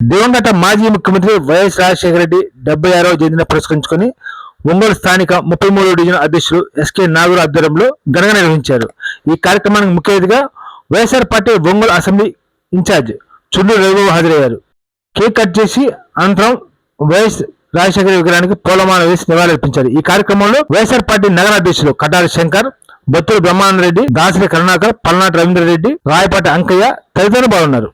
దివంగత మాజీ ముఖ్యమంత్రి వైఎస్ రాజశేఖర రెడ్డి డెబ్బై ఆరవ జయంతిని పురస్కరించుకొని ఒంగోలు స్థానిక ముప్పై మూడో డివిజన్ అధ్యక్షులు ఎస్కే నాగూరు ఆధ్వర్యంలో ఘనంగా నిర్వహించారు. ఈ కార్యక్రమానికి ముఖ్య అతిథిగా YSR party Ongole assembly incharge Chundru Ravibabu హాజరయ్యారు. కేక్ కట్ చేసి అనంతరం వైఎస్ రాజశేఖర విగ్రహానికి పూలమాల వేసి నివాళులర్పించారు ఈ కార్యక్రమంలో వైఎస్ఆర్ పార్టీ నగర అధ్యక్షులు కటారి శంకర్ బొత్తుల బ్రహ్మానందరెడ్డి దాసరి కరుణాకర్ పల్నాటి రవీంద్ర రెడ్డి రాయపాటి అంకయ్య తదితరులు పాల్గొన్నారు.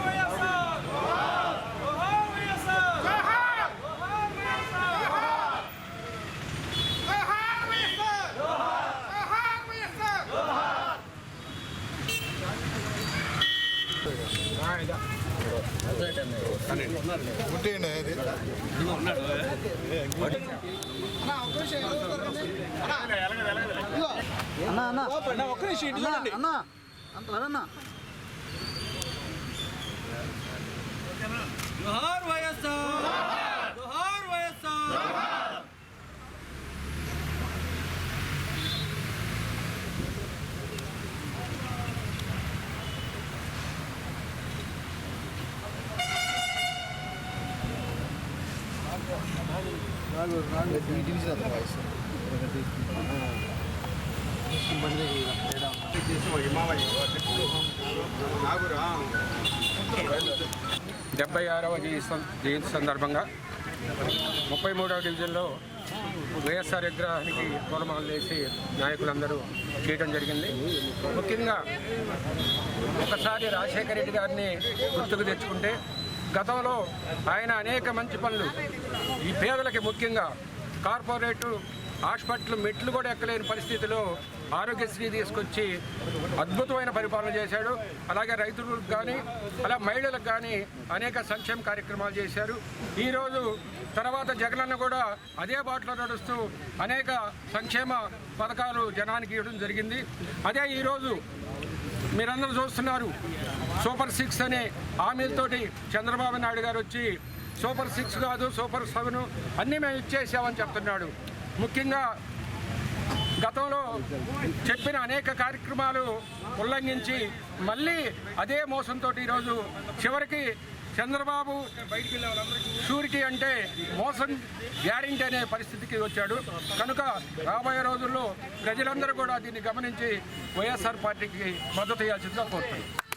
వైఎస్ఆర్ ముట్టేయండి అది అన్న అన్న. అన్న ఒక్క నిమిషం అన్న. అంత అన్న జోహార్ వైఎస్ఆర్. జోహార్ వైఎస్ఆర్. డెబ్బై ఆరవ జయంతి సందర్భంగా ముప్పై మూడవ డివిజన్లో వైఎస్ఆర్ విగ్రహానికి పూలమాలలు వేసి నాయకులందరూ చేయడం జరిగింది. ముఖ్యంగా ఒకసారి రాజశేఖర రెడ్డి గారిని గుర్తుకు తెచ్చుకుంటే గతంలో ఆయన అనేక మంచి పనులు ఈ పేదలకి ముఖ్యంగా కార్పొరేటు హాస్పిటల్ మెట్లు కూడా ఎక్కలేని పరిస్థితిలో ఆరోగ్యశ్రీ తీసుకొచ్చి అద్భుతమైన పరిపాలన చేశాడు. అలాగే రైతులకు కానీ అలా మహిళలకు కానీ అనేక సంక్షేమ కార్యక్రమాలు చేశారు. ఈరోజు తర్వాత జగనన్న కూడా అదే బాటలో నడుస్తూ అనేక సంక్షేమ పథకాలు జనానికి ఇవ్వడం జరిగింది. అదే ఈరోజు మీరందరూ చూస్తున్నారు సూపర్ సిక్స్ అనే హామీలతోటి చంద్రబాబు నాయుడు గారు వచ్చి సూపర్ సిక్స్ కాదు సూపర్ సెవెన్ అన్నీ మేము ఇచ్చేసామని చెప్తున్నాడు. ముఖ్యంగా గతంలో చెప్పిన అనేక కార్యక్రమాలు ఉల్లంఘించి మళ్ళీ అదే మోసంతో ఈరోజు చివరికి చంద్రబాబు షూరిటీ అంటే మోసం గ్యారంటీ అనే పరిస్థితికి వచ్చాడు. కనుక రాబోయే రోజుల్లో ప్రజలందరూ కూడా దీన్ని గమనించి వైఎస్ఆర్ పార్టీకి మద్దతు ఇవ్వాల్సిందిగా కోరుతున్నాను